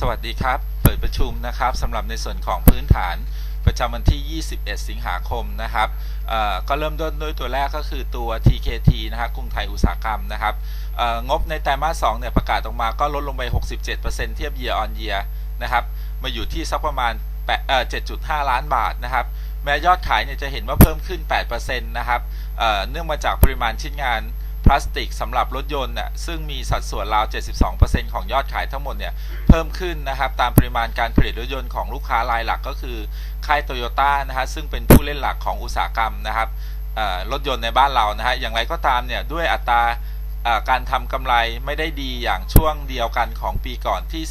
สวัสดีครับ เปิดประชุมนะครับสำหรับในส่วนของพื้นฐานประจำวันที่ 21 สิงหาคมนะครับก็เริ่มต้นด้วยตัวแรกก็คือตัว TKT นะครับกรุงไทยอุตสาหกรรมนะครับงบในไตรมาส2เนี่ยประกาศออกมาก็ลดลงไป 67%เทียบ year on year นะครับ มาอยู่ที่สักประมาณ7.5 ล้านบาทนะครับ แม้ยอดขายเนี่ยจะเห็นว่าเพิ่มขึ้น 8%นะครับเนื่องมาจากปริมาณชิ้นงาน พลาสติกสำหรับรถยนต์น่ะซึ่งมีสัดส่วนราว 72%ของยอดขายทั้งหมดเนี่ยเพิ่มขึ้นนะครับตามปริมาณการผลิตรถยนต์ของลูกค้ารายหลักก็คือค่ายโตโยต้านะฮะซึ่งเป็นผู้เล่นหลักของอุตสาหกรรมนะครับรถยนต์ในบ้านเรานะฮะอย่างไรก็ตามเนี่ยด้วยอัตราการทำกำไรไม่ได้ดีอย่างช่วงเดียวกันของปีก่อนที่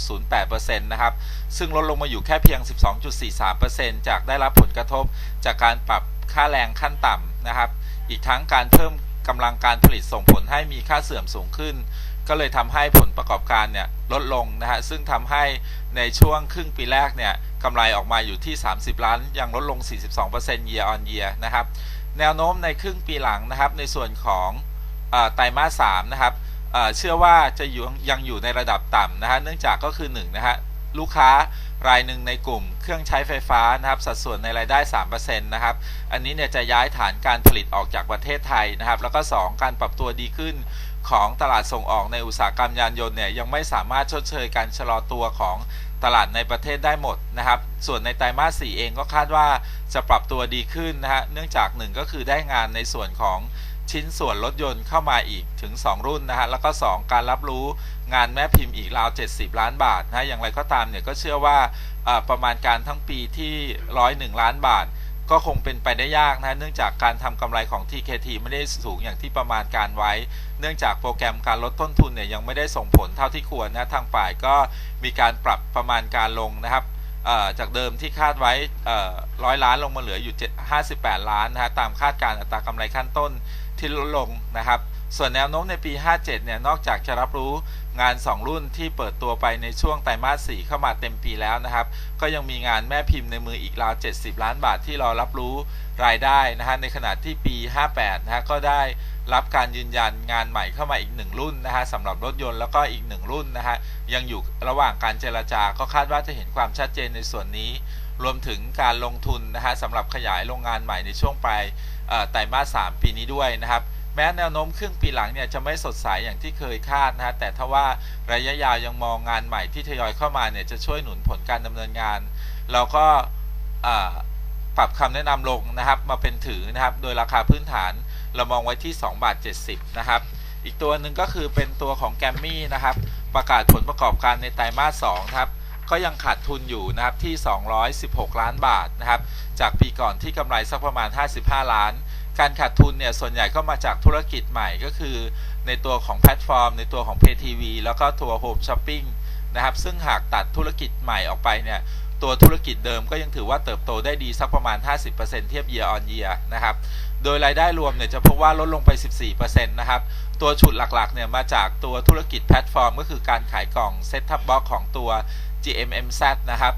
17.08%นะครับ ซึ่งลดลงมาอยู่แค่เพียง 12.43%จากได้รับผลกระทบจากการปรับค่าแรงขั้นต่ำนะครับ อีกทั้งการเพิ่ม กำลังการผลิตส่งผลให้มีค่าเสื่อมสูงขึ้น ก็เลยทำให้ผลประกอบการเนี่ยลดลงนะฮะซึ่งทำให้ในช่วงครึ่งปีแรกเนี่ยกำไรออกมาอยู่ที่ 30 ล้าน ยังลดลง 42% year on year นะครับแนวโน้มในครึ่งปีหลังนะครับ ในส่วนของไตรมาส3นะครับเชื่อว่าจะอยู่ยังอยู่ในระดับต่ำนะฮะเนื่องจากก็คือ1นะฮะลูกค้ารายหนึ่งในกลุ่มเครื่องใช้ไฟฟ้านะครับสัดส่วนในรายได้ 3%นะครับ อันนี้เนี่ยจะย้ายฐานการผลิตออกจากประเทศไทยนะครับ แล้วก็ 2 การปรับตัวดีขึ้นของตลาดส่งออกในอุตสาหกรรมยานยนต์เนี่ยยังไม่สามารถชดเชยการชะลอตัวของตลาดในประเทศได้หมดนะครับ ส่วนในไตรมาส 4 เองก็คาดว่าจะปรับตัวดีขึ้นนะฮะ เนื่องจาก 1 ก็คือได้งานในส่วนของ ชิ้นส่วนรถยนต์เข้ามาอีกถึง 2 รุ่นนะฮะ แล้วก็ 2 การรับรู้งานแม่พิมพ์อีกราว 70 ล้านบาทนะฮะอย่างไรก็ตามเนี่ยก็เชื่อว่าประมาณการทั้งปีที่ 101 ล้านบาท ก็คงเป็นไปได้ยากนะ เนื่องจากการทำกำไรของ TKT ไม่ได้สูงอย่างที่ประมาณการไว้ เนื่องจากโปรแกรมการลดต้นทุนเนี่ยยังไม่ได้ส่งผลเท่าที่ควรนะ ทางฝ่ายก็มีการปรับประมาณการลงนะครับจากเดิมที่คาดไว้ร้อยล้านลงมาเหลืออยู่ 58 ล้านนะฮะ ตามคาดการอัตรากำไรขั้นต้น ที่ลดลงนะครับ ส่วนแนวโน้มในปี 57 เนี่ย นอกจากจะรับรู้งาน 2 รุ่นที่เปิดตัวไปในช่วงไตรมาส 4 เข้ามาเต็มปีแล้วนะครับ ก็ยังมีงานแม่พิมพ์ในมืออีกราว 70 ล้านบาทที่รอรับรู้รายได้นะฮะ ในขณะที่ปี 58 นะฮะ ก็ได้รับการยืนยันงานใหม่เข้ามาอีก 1 รุ่นนะฮะสำหรับรถยนต์แล้วก็อีก 1 รุ่นนะฮะ ยังอยู่ระหว่างการเจรจาก็คาดว่าจะเห็นความชัดเจนในส่วนนี้ รวมถึงการลงทุนนะฮะสำหรับขยายโรงงานใหม่ในช่วงปลายไตรมาส 3 ปีนี้ด้วยนะครับแม้แนวโน้มครึ่งปีหลังเนี่ยจะไม่สดใสอย่างที่เคยคาดนะฮะแต่ถ้าว่าระยะยาวยังมองงานใหม่ที่ทยอยเข้ามาเนี่ยจะช่วยหนุนผลการดำเนินงาน เราก็ปรับคำแนะนำลงนะครับมาเป็นถือนะครับโดยราคาพื้นฐานเรามองไว้ที่2บาท70นะครับอีกตัวหนึ่งก็คือเป็นตัวของแกมมี่นะครับประกาศผลประกอบการในไตรมาส2ครับ ก็ยังขาดทุนอยู่นะครับที่ 216 ล้านบาทนะครับ จากปีก่อนที่กำไรสักประมาณ 55 ล้าน การขาดทุนเนี่ยส่วนใหญ่ก็มาจากธุรกิจใหม่ก็คือในตัวของแพลตฟอร์ม ในตัวของ PayTV แล้วก็ตัว Home Shopping นะครับ ซึ่งหากตัดธุรกิจใหม่ออกไปเนี่ยตัวธุรกิจเดิมก็ยังถือว่าเติบโตได้ดีสักประมาณ 50%เทียบ year on year นะครับ โดยรายได้รวมเนี่ยจะพบว่าลดลงไป 14%นะครับ ตัวฉุดหลักๆเนี่ยมาจากตัวธุรกิจแพลตฟอร์ม ก็คือการขายกล่อง Set Top Box ของตัว GMMZ นะครับ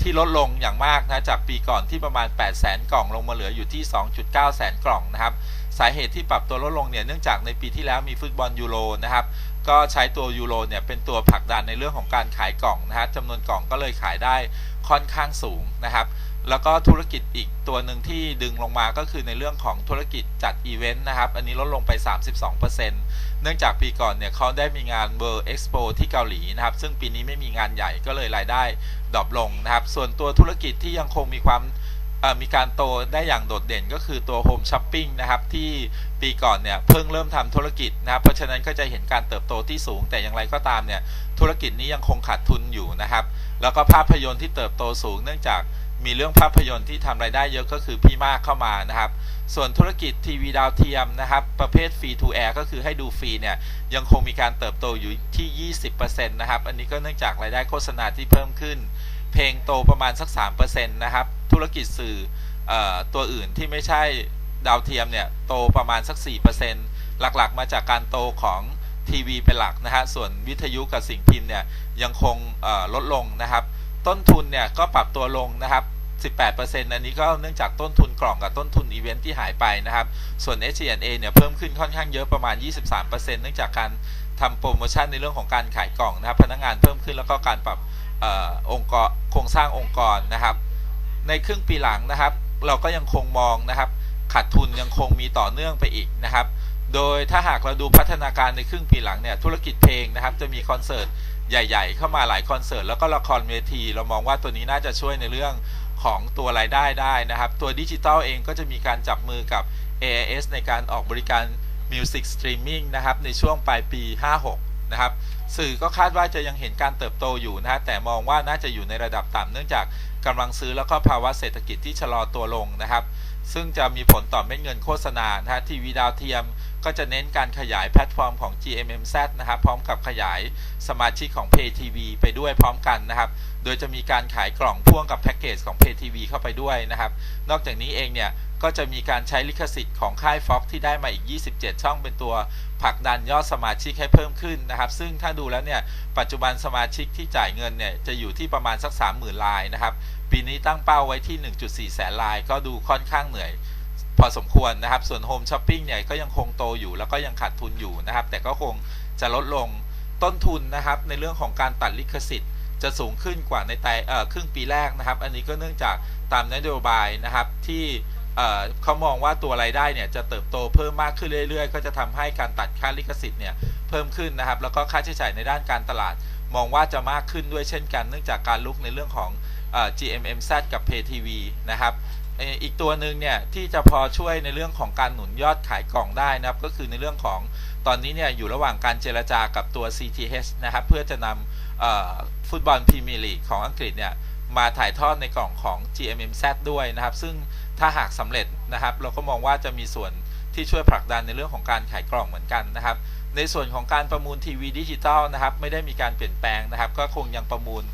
ที่ลดลงอย่างมากนะจากปีก่อนที่ประมาณ 8 0 0แสนกล่องลงมาเหลืออยู่ที่ 2.9 แสนกล่องนะครับสาเหตุที่ปรับตัวลดลงเนี่ยเนื่องจากในปีที่แล้วมีฟุตบอลยูโรนะครับก็ใช้ตัวยูโรเนี่ยเป็นตัวผลักดันในเรื่องของการขายกล่องนะฮะจำนวนกล่องก็เลยขายได้ค่อนข้างสูงนะครับ แล้วก็ธุรกิจอีกตัวหนึ่งที่ดึงลงมาก็คือในเรื่องของธุรกิจจัดอีเวนต์นะครับ อันนี้ลดลงไป 32%เนื่องจากปีก่อนเนี่ยเขาได้มีงาน World Expo ที่เกาหลีนะครับ ซึ่งปีนี้ไม่มีงานใหญ่ก็เลยรายได้ดรอปลงนะครับ ส่วนตัวธุรกิจที่ยังคงมีความมีการโตได้อย่างโดดเด่นก็คือตัว Home Shopping นะครับ ที่ปีก่อนเนี่ยเพิ่งเริ่มทำธุรกิจนะครับ เพราะฉะนั้นก็จะเห็นการเติบโตที่สูงแต่อย่างไรก็ตามเนี่ยธุรกิจนี้ยังคงขาดทุนอยู่นะครับ แล้วก็ภาพยนตร์ที่เติบโตสูงเนื่องจาก มีเรื่องภาพยนตร์ที่ทำรายได้เยอะก็คือพี่มากเข้ามานะครับ ส่วนธุรกิจทีวีดาวเทียมนะครับ ประเภทฟรีทูแอร์ก็คือให้ดูฟรีเนี่ย ยังคงมีการเติบโตอยู่ที่ 20%นะครับ อันนี้ก็เนื่องจากรายได้โฆษณาที่เพิ่มขึ้น เพลงโตประมาณสัก 3%นะครับ ธุรกิจสื่อออตัวอื่นที่ไม่ใช่ดาวเทียมเนี่ยโตประมาณสัก 4%หลักๆ มาจากการโตของทีวีเป็นหลักนะฮะ ส่วนวิทยุกับสิ่งพิมพ์เนี่ยยังคงลดลงนะครับ ต้นทุนเนี่ยก็ปรับตัวลงนะครับ 18%อันนี้ก็เนื่องจากต้นทุนกล่องกับต้นทุนอีเวนท์ที่หายไปนะครับ ส่วน SG&A เนี่ยเพิ่มขึ้นค่อนข้างเยอะประมาณ 23%เนื่องจากการทำโปรโมชั่นในเรื่องของการขายกล่องนะครับ พนักงานเพิ่มขึ้นแล้วก็การปรับอองค์กรโครงสร้างองค์กรนะครับ ในครึ่งปีหลังนะครับ เราก็ยังคงมองนะครับขาดทุนยังคงมีต่อเนื่องไปอีกนะครับ โดยถ้าหากเราดูพัฒนาการในครึ่งปีหลังเนี่ยธุรกิจเพลงนะครับ จะมีคอนเสิร์ต ใหญ่ ๆ เข้ามาหลายคอนเสิร์ตแล้วก็ละครเวที เรามองว่าตัวนี้น่าจะช่วยในเรื่องของตัวรายได้ได้นะครับ ตัวดิจิตอลเองก็จะมีการจับมือกับ AIS ในการออกบริการ Music Streaming นะครับ ในช่วงปลายปี 56 นะครับ สื่อก็คาดว่าจะยังเห็นการเติบโตอยู่นะ แต่มองว่าน่าจะอยู่ในระดับต่ำเนื่องจากกำลังซื้อแล้วก็ภาวะเศรษฐกิจที่ชะลอตัวลงนะครับ ซึ่งจะมีผลต่อเม็ดเงินโฆษณานะทีวีดาวเทียม ก็จะเน้นการขยายแพลตฟอร์มของ GMMZ นะครับพร้อมกับขยายสมาชิกของ Pay TV ไปด้วยพร้อมกันนะครับ โดยจะมีการขายกล่องพ่วงกับแพ็กเกจของ Pay TV เข้าไปด้วยนะครับ นอกจากนี้เองเนี่ยก็จะมีการใช้ลิขสิทธิ์ของค่าย Fox ที่ได้มาอีก 27 ช่องเป็นตัวผลักดันยอดสมาชิกให้เพิ่มขึ้นนะครับ ซึ่งถ้าดูแล้วเนี่ยปัจจุบันสมาชิกที่จ่ายเงินเนี่ยจะอยู่ที่ประมาณสัก 30,000รายนะครับ ปีนี้ตั้งเป้าไว้ที่ 1.4 แสนราย ก็ดูค่อนข้างเหนื่อย พอสมควรนะครับ ส่วนโฮมช้อปปิ้งเนี่ยก็ยังคงโตอยู่แล้วก็ยังขาดทุนอยู่นะครับ แต่ก็คงจะลดลงต้นทุนนะครับในเรื่องของการตัดลิขสิทธิ์จะสูงขึ้นกว่าในไตรครึ่งปีแรกนะครับ อันนี้ก็เนื่องจากตามนโยบายนะครับที่เขามองว่าตัวรายได้เนี่ยจะเติบโตเพิ่มมากขึ้นเรื่อยๆ ก็จะทำให้การตัดค่าลิขสิทธิ์เนี่ยเพิ่มขึ้นนะครับ แล้วก็ค่าใช้จ่ายในด้านการตลาด มองว่าจะมากขึ้นด้วยเช่นกัน เนื่องจากการลุกในเรื่องของ GMMZ กับ PayTV นะครับ อีกตัวหนึ่งเนี่ยที่จะพอช่วยในเรื่องของการหนุนยอดขายกล่องได้นะครับ ก็คือในเรื่องของตอนนี้เนี่ยอยู่ระหว่างการเจรจากับตัว CTH นะครับ เพื่อจะนำฟุตบอลพรีเมียร์ลีกของอังกฤษเนี่ยมาถ่ายทอดในกล่องของ GMMZ ด้วยนะครับ ซึ่งถ้าหากสำเร็จนะครับ เราก็มองว่าจะมีส่วนที่ช่วยผลักดันในเรื่องของการขายกล่องเหมือนกันนะครับ ในส่วนของการประมูลทีวีดิจิตอลนะครับ ไม่ได้มีการเปลี่ยนแปลงนะครับ ก็คงยังประมูล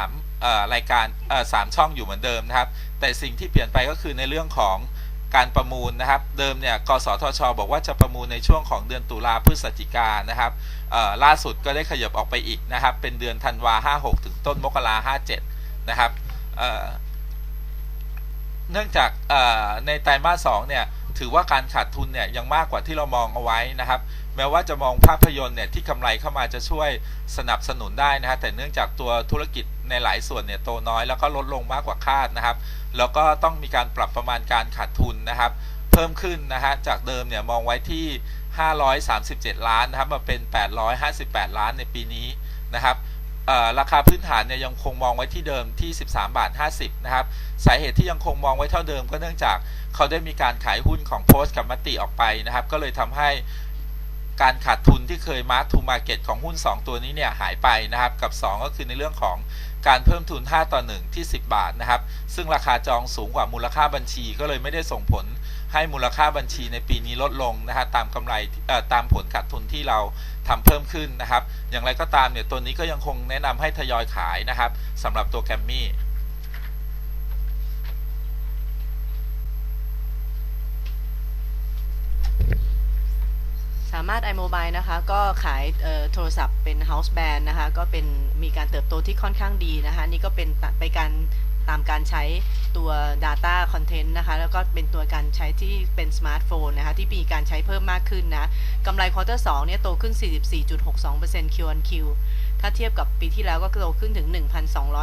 3รายการสามช่องอยู่เหมือนเดิมนะครับ แต่สิ่งที่เปลี่ยนไปก็คือในเรื่องของการประมูลนะครับ เดิมเนี่ยกสทช บอกว่าจะประมูลในช่วงของเดือนตุลาพฤศจิกานะครับล่าสุดก็ได้ขยับออกไปอีกนะครับ เป็นเดือนธันวา56 ถึงต้นมกรา57 นะครับเเนื่องจากในไตรมาส2เนี่ยถือว่าการขาดทุนเนี่ยยังมากกว่าที่เรามองเอาไว้นะครับ แม้ว่าจะมองภาพยนตร์เนี่ยที่กำไรเข้ามาจะช่วยสนับสนุนได้นะฮะแต่เนื่องจากตัวธุรกิจในหลายส่วนเนี่ยโตน้อยแล้วก็ลดลงมากกว่าคาดนะครับ แล้วก็ต้องมีการปรับประมาณการขาดทุนนะครับ เพิ่มขึ้นนะฮะจากเดิมเนี่ยมองไว้ที่ 537 ล้านนะครับมาเป็น 858 ล้านในปีนี้นะครับราคาพื้นฐานเนี่ยยังคงมองไว้ที่เดิมที่ 13 บาท 50 นะครับ สาเหตุที่ยังคงมองไว้เท่าเดิมก็เนื่องจากเขาได้มีการขายหุ้นของโพสต์กับมติออกไปนะครับ ก็เลยทำให้ การขาดทุนที่เคยมาร์ k ทูมาร์เก็ตของหุ้น 2 ตัวนี้เนี่ยหายไปนะครับ กับ 2 ก็คือในเรื่องของการเพิ่มทุน 5 ต่อ 1 ที่ 10 บาทนะครับ ซึ่งราคาจองสูงกว่ามูลค่าบัญชี ก็เลยไม่ได้ส่งผลให้มูลค่าบัญชีในปีนี้ลดลงนะฮะตามกำไรตามผลขาดทุนที่เราทำเพิ่มขึ้นนะครับ อย่างไรก็ตามเนี่ยตัวนี้ก็ยังคงแนะนำให้ทยอยขายนะครับสำหรับตัวแกมมี่ สามารถ iMobile นะคะ ก็ขายโทรศัพท์เป็น house band นะคะ ก็เป็นมีการเติบโตที่ค่อนข้างดีนะคะ นี่ก็เป็นไปการตามการใช้ตัว Data Content นะคะ แล้วก็เป็นตัวการใช้ที่เป็นสมาร์ทโฟนนะคะ ที่มีการใช้เพิ่มมากขึ้นนะกำไรควอเตอร์2เนี่ยโตขึ้น 44.62% Q on Q ถ้าเทียบกับปีที่แล้วก็โตขึ้นถึง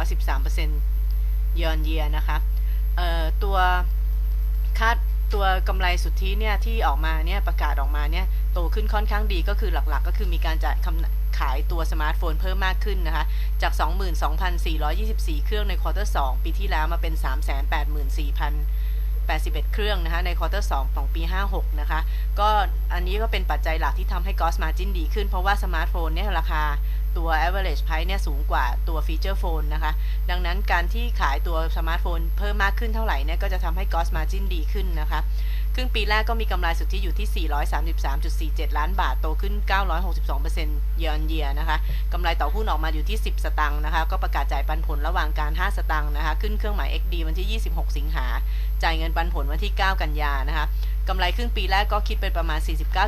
1,213% year on year นะคะตัวคาด ตัวกำไรสุทธิเนี่ยที่ออกมาเนี่ยประกาศออกมาเนี่ยโตขึ้นค่อนข้างดีก็คือหลักๆ ก็คือมีการจ่ายคำขายตัวสมาร์ทโฟนเพิ่มมากขึ้นนะคะ จาก 22,424 เครื่องในควอเตอร์2ปีที่แล้วมาเป็น 384,081 เครื่องนะคะในควอเตอร์2ของปี 56 นะคะ ก็อันนี้ก็เป็นปัจจัยหลักที่ทำให้ gross margin ดีขึ้นเพราะว่าสมาร์ทโฟนเนี่ยราคา ตัว average price เนี่ยสูงกว่าตัว feature phone นะคะ ดังนั้นการที่ขายตัวสมาร์ทโฟนเพิ่มมากขึ้นเท่าไหร่เนี่ยก็จะทำให้ gross margin ดีขึ้นนะคะ ครึ่งปีแรกก็มีกำไรสุทธิอยู่ที่ 433.47 ล้านบาท โตขึ้น 962% year on year นะคะกำไรต่อหุ้นออกมาอยู่ที่ 10 สตังค์นะคะ ก็ประกาศจ่ายปันผลระหว่างการ 5 สตังค์นะคะ ขึ้นเครื่องหมาย XD วันที่ 26 สิงหา จ่ายเงินปันผลวันที่ 9 กันยานะคะกำไรครึ่งปีแรกก็คิดเป็นประมาณ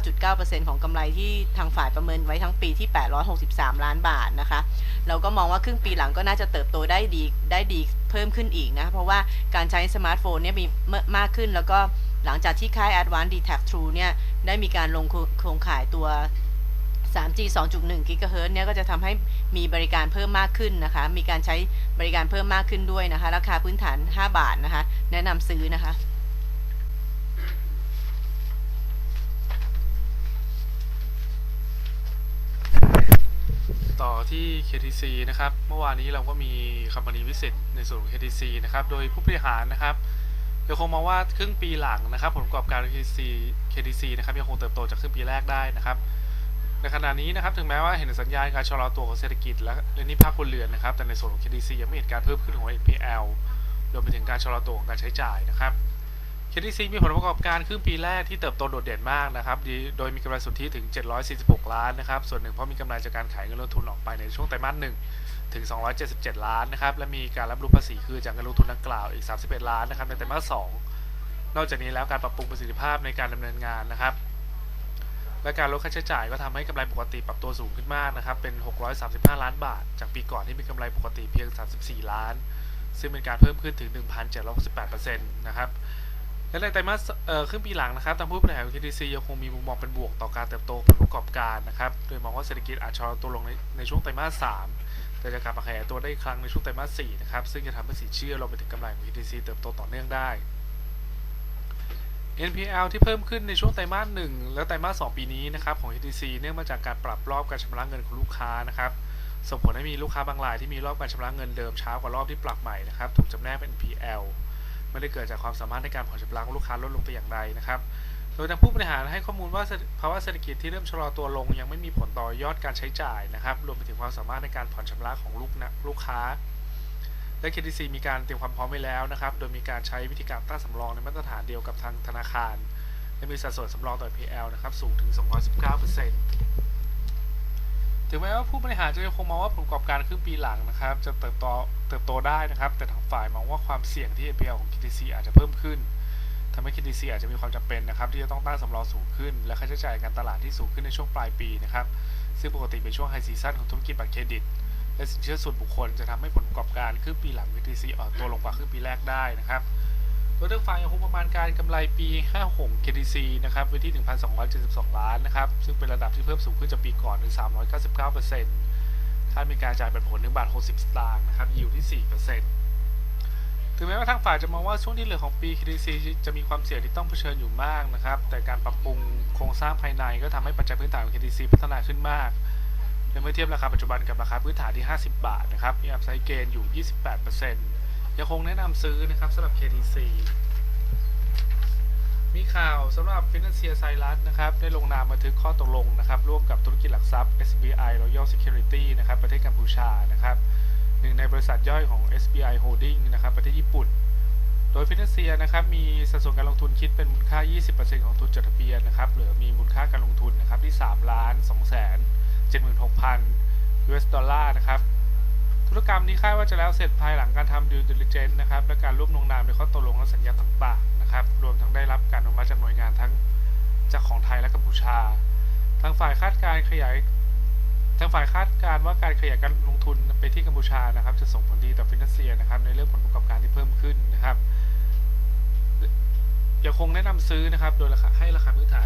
49.9%ของกำไรที่ทางฝ่ายประเมินไว้ทั้งปีที่ 863 ล้านบาทนะคะ เราก็มองว่าครึ่งปีหลังก็น่าจะเติบโตได้ดีได้ดีเพิ่มขึ้นอีกนะ เพราะว่าการใช้สมาร์ทโฟนเนี่ยมีมากขึ้นแล้วก็ หลังจากที่ค่าย Advanced d t a c True เนี่ย ได้มีการลงโครงข่ายตัว 3G 2.1 GHz เนี่ย ก็จะทำให้มีบริการเพิ่มมากขึ้นนะคะ มีการใช้บริการเพิ่มมากขึ้นด้วยนะคะ ราคาพื้นฐาน 5 บาทนะคะ แนะนำซื้อนะคะต่อที่ KTC นะครับ เมื่อวานนี้เราก็มีคัมปนีวิสิตในส่วนของ KTC นะครับ โดยผู้บริหารนะครับ ยังคงมองว่าครึ่งปีหลังนะครับ ผลประกอบการ KTC KTC นะครับยังคงเติบโตจากครึ่งปีแรกได้นะครับในขณะนี้นะครับถึงแม้ว่าเห็นสัญญาณการชะลอตัวของเศรษฐกิจและและนี่ภาคครัวเรือนนะครับ แต่ในส่วนของ KTC ยังไม่เห็นการเพิ่มขึ้นของ NPL รวมไปถึงการชะลอตัวของการใช้จ่ายนะครับ KTC มีผลประกอบการครึ่งปีแรกที่เติบโตโดดเด่นมากนะครับ โดยมีกำไรสุทธิถึง 746 ล้านนะครับ ส่วนหนึ่งเพราะมีกำไรจากการขายเงินลงทุนออกไปในช่วงไตรมาสหนึ่ง ถึง 277 ล้านนะครับ และมีการรับรู้ภาษีคืนจากเงินลงทุนดังกล่าวอีก 31 ล้านนะครับในไตรมาสสองนอกจากนี้แล้วการปรับปรุงประสิทธิภาพในการดำเนินงานนะครับ และการลดค่าใช้จ่ายก็ทำให้กำไรปกติปรับตัวสูงขึ้นมากนะครับ เป็น 635 ล้านบาท จากปีก่อนที่มีกำไรปกติเพียง 34 ล้าน ซึ่งเป็นการเพิ่มขึ้นถึง 1,768%นะครับและในไตรมาสเอ่อครึ่งปีหลังนะครับทางผู้บริหารของ KTC ยังคงมีมุมมองเป็นบวกต่อการเติบโตผลประกอบการนะครับ โดยมองว่าเศรษฐกิจอาจชะลอตัวลงในในช่วงไตรมาส แต่จะกลับมาขยายตัวได้อีกครั้งในช่วงไตรมาส 4 นะครับ ซึ่งจะทำให้สินเชื่อรวมไปถึงกำไรของ KTC เติบโตต่อเนื่องได้ NPL ที่เพิ่มขึ้นในช่วงไตรมาส 1 และไตรมาส 2 ปีนี้นะครับของ KTC เนื่องมาจากการปรับรอบการชำระเงินของลูกค้านะครับส่งผลให้มีลูกค้าบางรายที่มีรอบการชำระเงินเดิมช้ากว่ารอบที่ปรับใหม่นะครับถูกจำแนกเป็น NPL ไม่ได้เกิดจากความสามารถในการผ่อนชำระของลูกค้าลดลงแต่อย่างใดนะครับ โดยทางผู้บริหารให้ข้อมูลว่าภาวะเศรษฐกิจที่เริ่มชะลอตัวลง ยังไม่มีผลต่อยอดการใช้จ่ายนะครับรวมไปถึงความสามารถในการผ่อนชำระของลูกนะลูกค้า และ KTC มีการเตรียมความพร้อมไว้แล้วนะครับ โดยมีการใช้วิธีการตั้งสำรองในมาตรฐานเดียวกับทางธนาคารและมีสัดส่วนสำรองต่อ PL นะครับสูงถึง 219%ถึงแม้ว่าผู้บริหารจะยังคงมองว่าผลประกอบการครึ่งปีหลังนะครับ จะเติบโตเติบโตได้นะครับ แต่ทางฝ่ายมองว่าความเสี่ยงที่ NPL ของ KTC อาจจะเพิ่มขึ้น ทำให้ KTC อาจจะมีความจำเป็นนะครับที่จะต้องตั้งสำรองสูงขึ้น และค่าใช้จ่ายการตลาดที่สูงขึ้นในช่วงปลายปีนะครับซึ่งปกติเป็นช่วงไฮซีซั่นของธุรกิจบัตรเครดิต และสินเชื่อส่วนบุคคลจะทำให้ผลประกอบการครึ่งปีหลัง KTC อ่อนตัวลงกว่าครึ่งปีแรกได้นะครับโดยทางฝ่ายยังคงประมาณการกำไรปี 56 KTC นะครับไว้ที่ 1,272 ล้านนะครับซึ่งเป็นระดับที่เพิ่มสูงขึ้นจากปีก่อนถึง 399%คามีการจ่ายเป็นผล1บาท60 สตางค์นะครับยิวที่ 4% ถึงแม้ว่าทางฝ่ายจะมองว่าช่วงที่เหลือของปี KTC จะมีความเสี่ยงที่ต้องเผชิญอยู่มากนะครับ แต่การปรับปรุงโครงสร้างภายในก็ทำให้ปัจจัยพื้นฐานของ KTC พัฒนาขึ้นมากและเมื่อเทียบราคาปัจจุบันกับราคาพื้นฐานที่ 50 บาทนะครับ มีอัพไซด์เกนอยู่ 28%ยังคงแนะนำซื้อนะครับสำหรับ KTC มีข่าวสำหรับ Financier c y r u s นะครับ ได้ลงนามบันทึกข้อตกลงนะครับ ร่วมกับธุรกิจหลักทรัพย์ SBI Royal Security นะครับ ประเทศกัมพูชานะครับ หนึ่งในบริษัทย่อยของ SBI Holding นะครับประเทศญี่ปุ่น โดย Financier นะครับมีสัดส่วนการลงทุนคิดเป็นมูลค่า 20%ของทุนจดทะเบียนนะครับเหลือมีมูลค่าการลงทุนนะครับที่3ล้าน2แสน76,000 US ดอลลาร์นะครับธุรกรรมนี้คาดว่าจะแล้วเสร็จภายหลังการทำ due diligence นะครับและการร่วมลงนามในข้อตกลงและสัญญาต่างๆนะครับรวมทั้งได้รับการอนุมัติจากหน่วยงานทั้งจากของไทยและกัมพูชา ทางฝ่ายคาดการขยาย ทางฝ่ายคาดการณ์ว่าการขยายการลงทุนไปที่กัมพูชานะครับ จะส่งผลดีต่อฟินแลนเซียนะครับ ในเรื่องผลประกอบการที่เพิ่มขึ้นนะครับยังคงแนะนำซื้อนะครับ โดยราคาให้ราคาพื้นฐาน